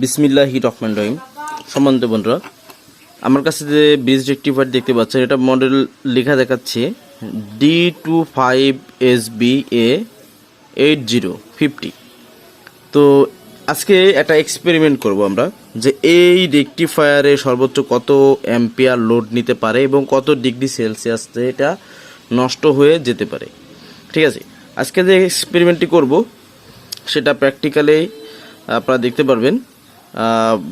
বিসমিল্লাহি রহমান রহিম। সম্মানিত বন্ধুরা, আমার কাছে যে ব্রিজ রেক্টিফায়ার দেখতে পাচ্ছেন, এটা মডেল লেখা দেখাচ্ছে D two five S B A eight zero fifty তো আজকে একটা এক্সপেরিমেন্ট করব আমরা, যে এই রেক্টিফায়ারে সর্বোচ্চ কত অ্যাম্পিয়ার লোড নিতে পারে এবং কত ডিগ্রি সেলসিয়াসে এটা নষ্ট হয়ে যেতে পারে। ঠিক আছে, আজকে যে এক্সপেরিমেন্টটি করব, সেটা প্র্যাকটিক্যালি আপনারা দেখতে পারবেন।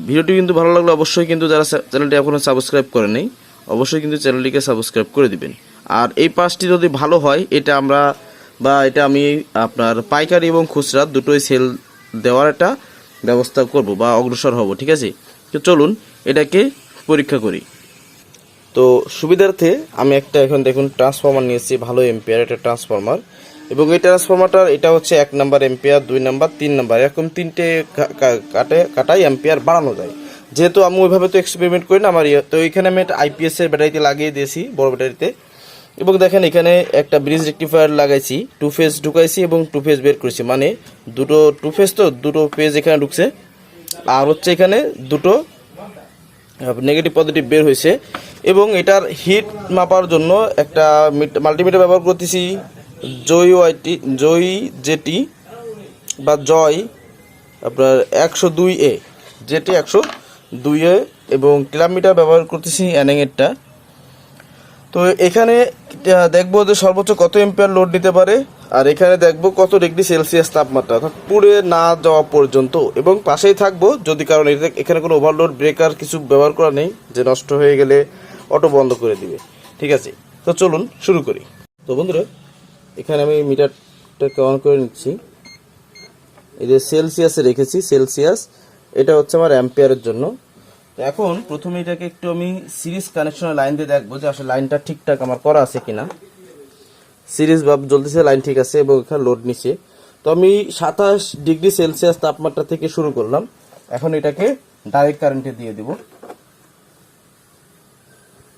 ভিডিওটি কিন্তু ভালো লাগলে অবশ্যই কিন্তু যারা চ্যানেলটি এখনও সাবস্ক্রাইব করে নেই অবশ্যই কিন্তু চ্যানেলটিকে সাবস্ক্রাইব করে দিবেন। আর এই পাঁচটি যদি ভালো হয়, এটা আমরা বা এটা আমি আপনার পাইকারি এবং খুচরা দুটোই সেল দেওয়ার একটা ব্যবস্থা করব বা অগ্রসর হব, ঠিক আছে? তো চলুন, এটাকে পরীক্ষা করি। তো সুবিধার্থে আমি একটা এখন দেখুন ট্রান্সফর্মার নিয়েছি ভালো এম্পিয়ার একটা ট্রান্সফর্মার এবং এই ট্রান্সফর্মারটার এটা হচ্ছে এক নাম্বার এম্পিয়ার দুই নাম্বার, তিন নাম্বার। এরকম তিনটে কাটে, কাটাই এম্পিয়ার বাড়ানো যায়। যেহেতু আমি ওইভাবে তো এক্সপেরিমেন্ট করি না, আমার ইয়ে- তো এখানে আমি একটা আইপিএস এর ব্যাটারিতে লাগিয়ে দিয়েছি, বড় ব্যাটারিতে এবং দেখেন এখানে একটা ব্রিজ রেক্টিফায়ার লাগাইছি টু ফেজ ঢুকাইছি এবং টু ফেজ বের করেছি। মানে দুটো টু ফেজ তো, দুটো ফেজ এখানে ঢুকছে। আর হচ্ছে এখানে দুটো নেগেটিভ পজিটিভ বের হয়েছে। এবং এটার হিট মাপার জন্য একটা মাল্টিমিটার ব্যবহার করতেছি। জয় ওয়াইটি, জয় জেটি বা জয় আপনার একশো দুই এ। জেটি একশো দুই এ এবং কিলোমিটার ব্যবহার করতেছি অ্যানেংয়েরটা তো এখানে দেখব যে সর্বোচ্চ কত এম্পিয়ার লোড নিতে পারে আর এখানে দেখব কত ডিগ্রি সেলসিয়াস তাপমাত্রা, অর্থাৎ পুড়ে না যাওয়া পর্যন্ত। এবং পাশেই থাকব যদি কারণ এখানে কোনো ওভারলোড ব্রেকার কিছু ব্যবহার করা নেই, যে নষ্ট হয়ে গেলে অটো বন্ধ করে দিবে। ঠিক আছে, তো চলুন শুরু করি। তো বন্ধুরা এখানে আমি মিটারটাকে অন করে নিচ্ছি। এই যে সেলসিয়াসে রেখেছি, সেলসিয়াস। এটা হচ্ছে আমার অ্যাম্পিয়ারের জন্য। তো এখন প্রথমে এটাকে একটু আমি সিরিজ কানেকশনের লাইন দিয়ে দেখব যে আসলে লাইনটা ঠিকঠাক আমার করা আছে কিনা। সিরিজ ভাব জ্বলতেছে, লাইন ঠিক আছে এবং এখানে লোড নিচ্ছে। তো আমি সাতাশ ডিগ্রি সেলসিয়াস তাপমাত্রা থেকে শুরু করলাম। এখন এটাকে ডাইরেক্ট কারেন্টে দিয়ে দিব।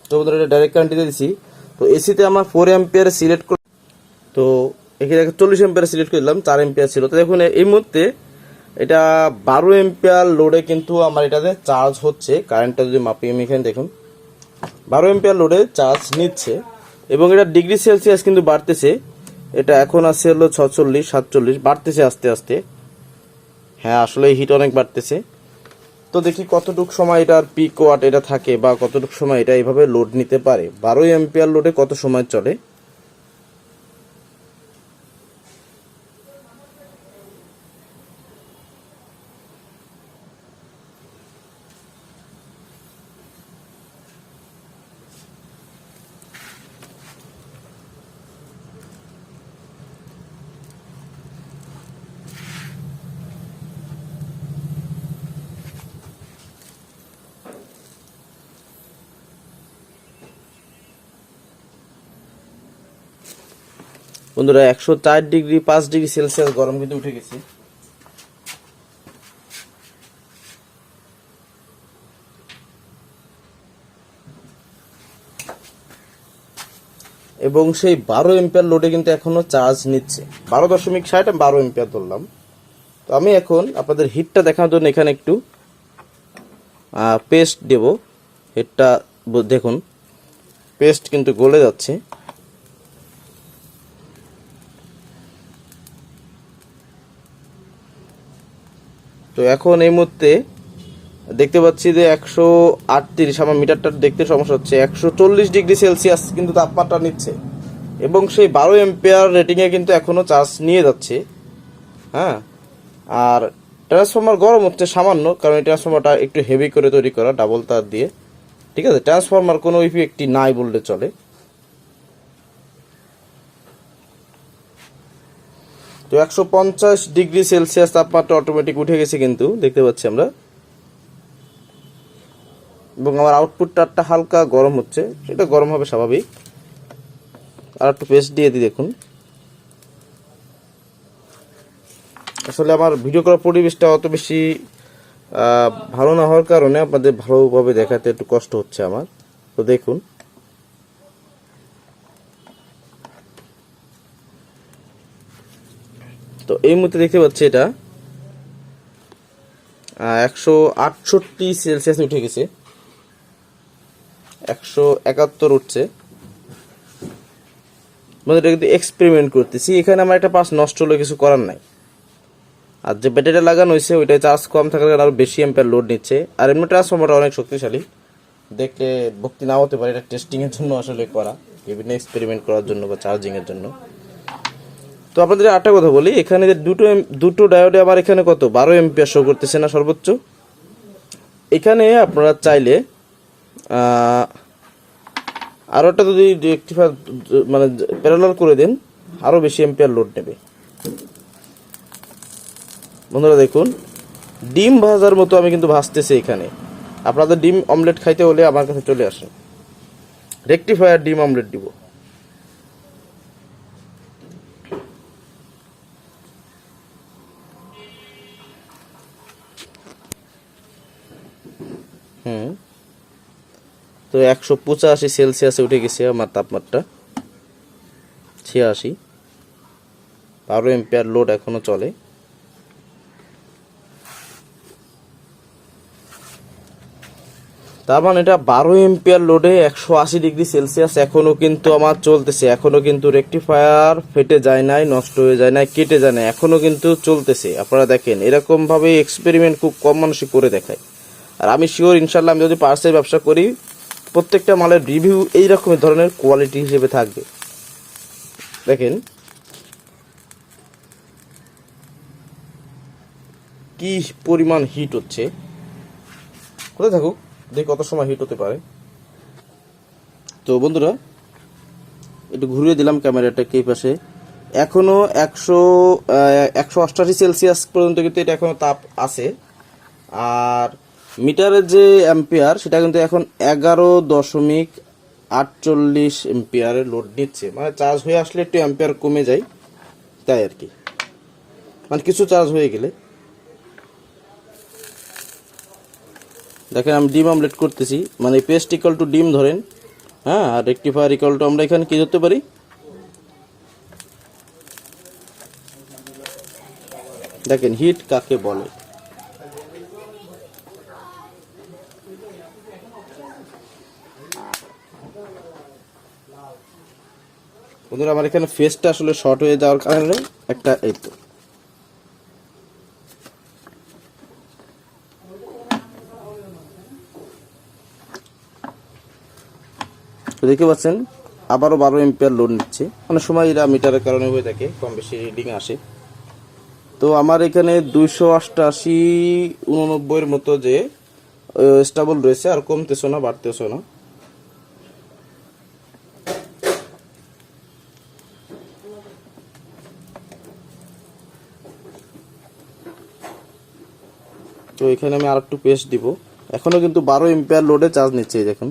তো বন্ধুরা, এটা ডাইরেক্ট কারেন্টে দিয়ে দিছি। তো এসিতে আমার ফোর অ্যাম্পিয়ার সিলেক্ট তো এখানে চল্লিশ এম্পিয়ার সিলেক্ট করলাম চার এম্পিয়ার ছিল। তো দেখুন, এই মুহূর্তে এটা বারো এম্পিয়ার লোডে কিন্তু আমার এটাতে চার্জ হচ্ছে। কারেন্টটা যদি মাপি আমি এখানে দেখুন। বারো এম্পিয়ার লোডে চার্জ নিচ্ছে এবং এটা ডিগ্রি সেলসিয়াস কিন্তু বাড়তেছে। এটা এখন আছে হলো ছচল্লিশ, সাতচল্লিশ, বাড়তেছে আস্তে আস্তে। হ্যাঁ আসলে হিট অনেক বাড়তেছে। তো দেখি কতটুক সময় এটার পিক ওয়াট এটা থাকে বা কতটুক সময় এটা এইভাবে লোড নিতে পারে। বারোই এম্পিয়ার লোডে কত সময় চলে? বন্ধুরা, একশো চার ডিগ্রি, পাঁচ ডিগ্রি সেলসিয়াস গরম কিন্তু উঠে গেছে। এবং সেই বারো এম্পিয়ার লোডে কিন্তু এখনও চার্জ নিচ্ছে। বারো দশমিক ষাট বারো এম্পিয়ার ধরলাম। তো আমি এখন আপনাদের হিটটা দেখানোর জন্য এখানে একটু পেস্ট দেব। হিটটা দেখুন পেস্ট কিন্তু গলে যাচ্ছে। এখন এই মুহূর্তে দেখতে পাচ্ছি যে একশো আটত্রিশ, আমার মিটারটা দেখতে সমস্যা হচ্ছে, একশো চল্লিশ ডিগ্রি সেলসিয়াস কিন্তু তাপমাত্রা নিচ্ছে। এবং সেই বারো এম্পিয়ার রেটিংয়ে কিন্তু এখনও চার্জ নিয়ে যাচ্ছে। হ্যাঁ? আর ট্রান্সফর্মার গরম হচ্ছে সামান্য, কারণ এই ট্রান্সফর্মারটা একটু হেভি করে তৈরি করা ডাবল তার দিয়ে। ঠিক আছে? ট্রান্সফর্মার কোনো ইফেক্টই নাই বললে চলে। তো একশো পঞ্চাশ ডিগ্রি সেলসিয়াস তাপমাত্রা অটোমেটিক উঠে গেছে কিন্তু, দেখতে পাচ্ছি আমরা। এবং আমার আউটপুটটা হালকা গরম হচ্ছে, এটা গরম হবে স্বাভাবিক। আর একটু পেস্ট দিয়ে দিই, দেখুন। আসলে আমার ভিডিও করার পরিবেশটা অত বেশি ভালো না হওয়ার কারণে আপনাদের ভালোভাবে দেখাতে একটু কষ্ট হচ্ছে আমার। তো দেখুন। তো এই মুহূর্তে দেখতে পাচ্ছি এটা। একশো আটষট্টি সেলসিয়াস উঠে গেছে। একশো একাত্তর উঠছে। মানে এটা কিন্তু এক্সপেরিমেন্ট করতেছি। এখানে আমার একটা পাস নষ্ট হলে, কিছু করার নাই। আর যে ব্যাটারিটা লাগানো হয়েছে ওইটা চার্জ কম থাকার কারণে আরও বেশি অ্যাম্পের লোড নিচ্ছে। আর এমনি ট্রান্সফর্মারটা অনেক শক্তিশালী। দেখলে ভক্তি নাও হতে পারে, এটা টেস্টিংয়ের জন্য আসলে করা। বিভিন্ন এক্সপেরিমেন্ট করার জন্য বা চার্জিংয়ের জন্য। তো আপনাদের আরেকটা কথা বলি, এখানে দুটো দুটো ডায়োডে আমার এখানে কত? বারো এমপিয়ার শো করতেছে না সর্বোচ্চ? এখানে আপনারা চাইলে আরও একটা যদি রেক্টিফায়ার মানে প্যারালাল করে দেন আরও বেশি এম্পিয়ার লোড নেবে। বন্ধুরা দেখুন, ডিম ভাজার মতো আমি কিন্তু ভাজতেছি এখানে। আপনাদের ডিম অমলেট খাইতে হলে আমার কাছে চলে আসেন। রেক্টিফায়ার ডিম অমলেট দিব। হুম। তো একশো পঁচাশি সেলসিয়াসে উঠে গেছে আমার তাপমাত্রা। ছিয়াশি। বারো এম্পিয়ার লোড এখনও চলে। তার মানে এটা বারো এম্পিয়ার লোডে একশো আশি ডিগ্রি সেলসিয়াস এখনও কিন্তু আমার চলতেছে। এখনও কিন্তু রেকটিফায়ার ফেটে যায় নাই, নষ্ট হয়ে যায় নাই, কেটে যায় না এখনও কিন্তু চলতেছে। আপনারা দেখেন এরকম ভাবে এক্সপেরিমেন্ট খুব কম মানুষই করে দেখায়। আর আমি শিওর ইনশাল্লাহ আমি যদি পার্সেল ব্যবসা করি, প্রত্যেকটা মালের রিভিউ এই এইরকম ধরনের কোয়ালিটি হিসেবে থাকবে। দেখেন। কি পরিমাণ হিট হচ্ছে। কোথায় থাকুক, দেখি কত সময় হিট হতে পারে। তো বন্ধুরা, একটু ঘুরিয়ে দিলাম ক্যামেরাটাকে এই পাশে। এখনও একশো একশো অষ্টাশি সেলসিয়াস পর্যন্ত কিন্তু এটা এখনও তাপ আছে। আর মিটারের যে অ্যাম্পিয়ার সেটা কিন্তু এখন এগারো দশমিক আটচল্লিশ এম্পিয়ারের লোড নিচ্ছে। মানে চার্জ হয়ে আসলে একটু অ্যাম্পিয়ার কমে যায়, তাই আর কি। মানে কিছু চার্জ হয়ে গেলে। দেখেন আমি ডিম অমলেট করতেছি। মানে পেস্ট ইকাল টু ডিম ধরেন। হ্যাঁ আর রেক্টিফায়ার ইকাল টু আমরা এখানে কি ধরতে পারি? দেখেন হিট কাকে বলে? বন্ধুরা আমার এখানে ফেসটা আসলে শর্ট হয়ে যাওয়ার কারণে একটা এই তো। দেখতে পাচ্ছেন, আবারও বারো এম্পিয়ার লোড নিচ্ছে। অনেক সময় এরা মিটারের কারণে হয়ে থাকে কম বেশি রিডিং আসে। তো আমার এখানে দুইশো অষ্টাশি উননব্বইয়ের মতো যে স্টাবল রয়েছে, আর কমতেছো না, বাড়তেছো না। তো এখানে আমি আর একটু পেস্ট দিব। এখনও কিন্তু বারো এম্পিয়ার লোডে চার্জ নিচ্ছে দেখুন।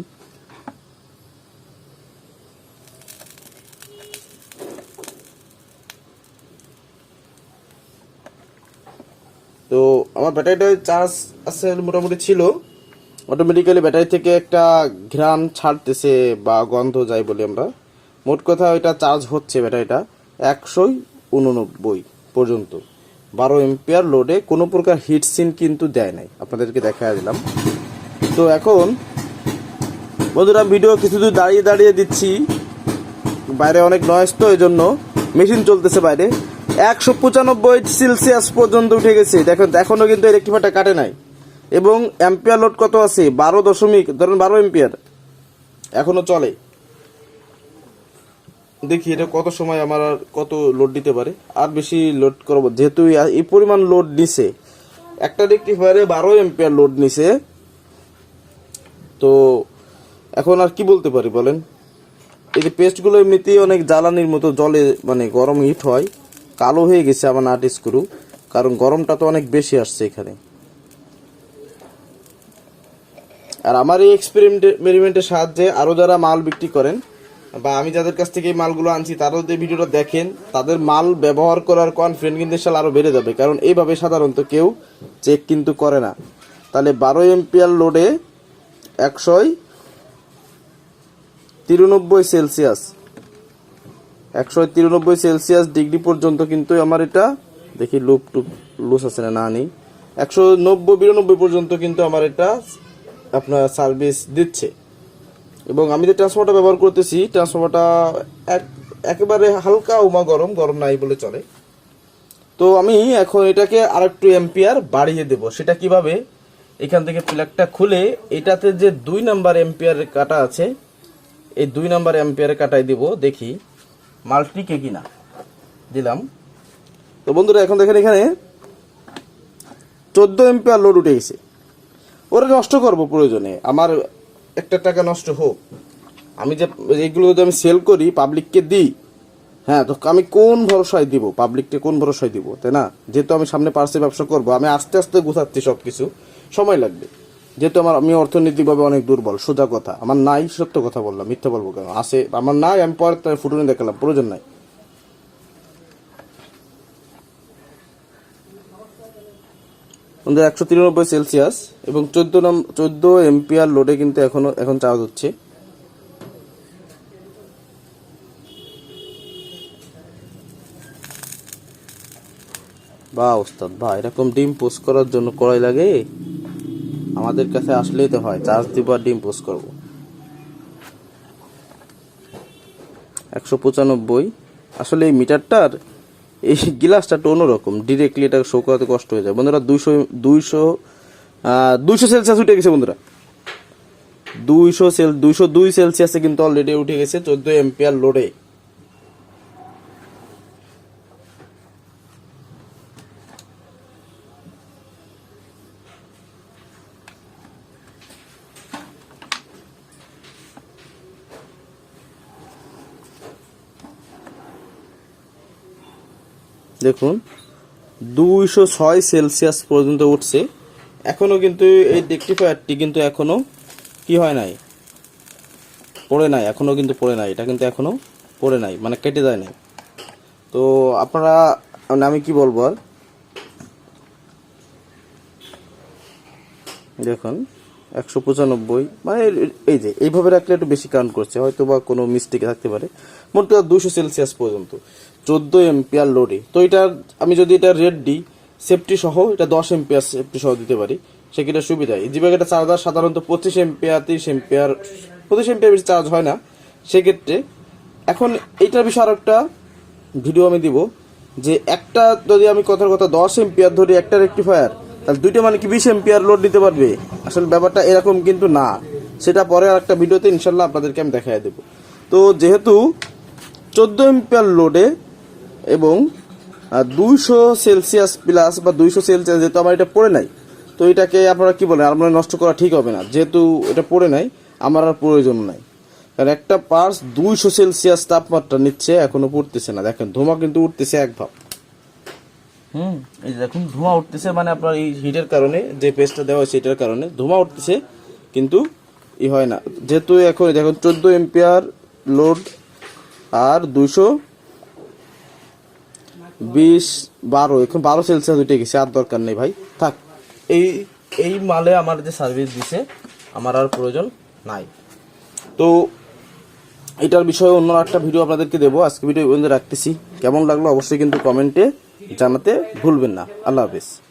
তো আমার ব্যাটারিটা চার্জ আছে মোটামুটি ছিল। অটোমেটিক্যালি ব্যাটারি থেকে একটা ঘ্রাণ ছাড়তেছে বা গন্ধ যায় বলি আমরা। মোট কথা এটা চার্জ হচ্ছে ব্যাটারিটা একশোই উননব্বই পর্যন্ত। বারো এম্পিয়ার লোডে কোনো প্রকার হিট সিন কিন্তু দেয় নাই। আপনাদেরকে দেখা দিলাম। তো এখন, বন্ধুরা ভিডিও কিছু দূর দাঁড়িয়ে দাঁড়িয়ে দিচ্ছি। বাইরে অনেক নয়েজ তো এই জন্য মেশিন চলতেছে বাইরে। একশো পঁচানব্বই সেলসিয়াস পর্যন্ত উঠে গেছে। দেখেন এখনও কিন্তু এই রেক্টিফায়ারটা কাটে নাই। এবং অ্যাম্পিয়ার লোড কত আছে? বারো দশমিক, ধরেন বারো এম্পিয়ার এখনও চলে। দেখি এটা কত সময় আমার আর কত লোড দিতে পারে। আর বেশি লোড করব, যেহেতু এই- পরিমাণ লোড নিছে। একটা রেক্টিফায়ারে বারো এম্পিয়ার লোড নিছে। তো এখন আর কি বলতে পারি বলেন? এই যে পেস্টগুলো এমনিতেই অনেক জ্বালানির মতো জলে মানে গরম হিট হয়। কালো হয়ে গেছে আমার নাট স্ক্রু, কারণ গরমটা তো অনেক বেশি আসছে এখানে। আর আমার এই এক্সপেরিমেন্টের সাহায্যে আরও যারা মাল বিক্রি করেন বা আমি যাদের কাছ থেকে এই মালগুলো আনছি, তারাও যদি ভিডিওটা দেখেন, তাদের মাল ব্যবহার করার কনফিডেন্স কিন্তু ইনশাল্লাহ আরও বেড়ে যাবে। কারণ এইভাবে সাধারণত কেউ চেক কিন্তু করে না। তাহলে বারো এম্পিয়ার লোডে একশোই তিরানব্বই সেলসিয়াস একশো তিরানব্বই সেলসিয়াস ডিগ্রি পর্যন্ত কিন্তু আমার এটা দেখি লুপ টুপ লুজ আছে না না নেই। একশো নব্বই বিরানব্বই পর্যন্ত কিন্তু আমার এটা আপনার সার্ভিস দিচ্ছে। এবং আমি যে ট্রান্সফারটা ব্যবহার করতেছি ট্রান্সফারটা এক, একেবারে হালকা উমা গরম গরম নাই বলে চলে। তো আমি এখন এটাকে আরেকটু এম্পিয়ার বাড়িয়ে দেব। সেটা কীভাবে? এখান থেকে প্লাগটা খুলে এটাতে যে দুই নাম্বার এম্পিয়ারের কাটা আছে, এই দুই নাম্বার এম্পিয়ারের কাটাই দিব, দেখি মাল্টিকে কিনা। দিলাম। তো বন্ধুরা, এখন দেখেন এখানে চোদ্দ এম্পিয়ার লোড উঠে গেছে। ওরা নষ্ট করব প্রয়োজনে। আমার একটা টাকা নষ্ট হোক। আমি যে এইগুলো যদি আমি সেল করি পাবলিককে দিই হ্যাঁ তো আমি কোন ভরসায় দিব? পাবলিককে কোন ভরসায় দিব? তাই না? যেহেতু আমি সামনে পার্সে ব্যবসা করব, আমি আস্তে আস্তে গুছাচ্ছি সব কিছু সময় লাগবে। যেহেতু আমার, আমি অর্থনৈতিকভাবে অনেক দুর্বল, সোজা কথা। আমার নাই, সত্য কথা বললাম, মিথ্যা বলব কেন? আছে, আমার নাই, আমি পরে ফুটুনে দেখালাম, প্রয়োজন নাই। আমাদের একশো তিরানব্বই সেলসিয়াস এবং চোদ্দ নাম, চোদ্দ এমপিআর লোডে কিন্তু এখনও, এখন চার্জ হচ্ছে। বা ওস্তাদ ভাই এরকম ডিম পোস্ট করার জন্য কড়াই লাগে? আমাদের কাছে আসলেই তো হয়, চার্জ দিব আর ডিম পোস্ট করব। একশো পঁচানব্বই, আসলে এই মিটারটার এই গ্লাসটা একটু অন্যরকম ডিরেক্টলি এটা শো করাতে কষ্ট হয়ে যায়। বন্ধুরা, দুইশো দুইশো দুইশো সেলসিয়াস উঠে গেছে বন্ধুরা। দুইশো সেল দুইশো দুই সেলসিয়াসে কিন্তু অলরেডি উঠে গেছে চোদ্দ এম্পিয়ার লোডে দেখুন, দুইশো ছয় সেলসিয়াস পর্যন্ত উঠছে। এখনও কিন্তু এই রেক্টিফায়ারটি কিন্তু এখনও কি হয় নাই? পড়ে নাই, এখনও কিন্তু পড়ে নাই। এটা কিন্তু এখনও পড়ে নাই মানে কেটে যায় নাই। তো আপনারা মানে আমি কি বলব আর? দেখুন, একশো পঁচানব্বই মানে এই যে, এইভাবে রাখলে একটু বেশি কাউন্ট করছে হয়তো বা কোনো মিস্টেক থাকতে পারে। মোট দুশো সেলসিয়াস পর্যন্ত। চোদ্দ এম্পিয়ার লোডে তো এটা আমি যদি এটা রেড দিই সেফটি সহ এটা দশ এম্পিয়ার সেফটি সহ দিতে পারি, সেক্ষেত্রে সুবিধা। এই জিবাগ একটা চার্জার সাধারণত পঁচিশ এম্পিয়ার তিরিশ এম্পিয়ার পঁচিশ এম্পিয়ার বেশি চার্জ হয় না। সেক্ষেত্রে এখন এইটার বিষয়ে আর একটা ভিডিও আমি দিব, যে একটা যদি আমি কথার কথা দশ এম্পিয়ার ধরি, একটা রেক্টিফায়ার তাহলে দুইটা মানে কি বিশ এম্পিয়ার লোড দিতে পারবে? আসলে ব্যাপারটা এরকম কিন্তু না। সেটা পরে আর একটা ভিডিওতে ইনশাল্লাহ আপনাদেরকে আমি দেখাই দেবো। তো যেহেতু চোদ্দ এম্পিয়ার লোডে এবং দুইশো সেলসিয়াস প্লাস বা দুইশো সেলসিয়াস যেহেতু আমার এটা পড়ে নাই, তো এটাকে আপনারা কি বলেন? আপনারা নষ্ট করা ঠিক হবে না। যেহেতু এটা পড়ে নাই, আমার আর প্রয়োজন নাই। কারণ একটা পার্স দুইশো সেলসিয়াস তাপমাত্রা নিচ্ছে, এখনও পড়তেছে না। দেখেন, ধোঁয়া কিন্তু উঠতেছে এক ভাব। হুম, এই দেখুন, ধোঁয়া উঠতেছে মানে আপনার এই হিটের কারণে, যে পেস্টটা দেওয়া হয়েছে এটার কারণে ধোঁয়া উঠতেছে, কিন্তু ই হয় না। যেহেতু এখন, দেখুন, চোদ্দ এম্পিয়ার লোড আর দুইশো বিশ, বারো, এখন বারো সেলসিয়াস উঠে গেছে, আর দরকার নেই ভাই। থাক। এই এই মালে আমার যে সার্ভিস দিছে, আমার আর প্রয়োজন নাই। তো এটার বিষয়ে অন্য একটা ভিডিও আপনাদেরকে দেবো। আজকে ভিডিও পর্যন্ত রাখতেছি। কেমন লাগল অবশ্যই কিন্তু কমেন্টে জানাতে ভুলবেন না। আল্লাহ হাফিজ।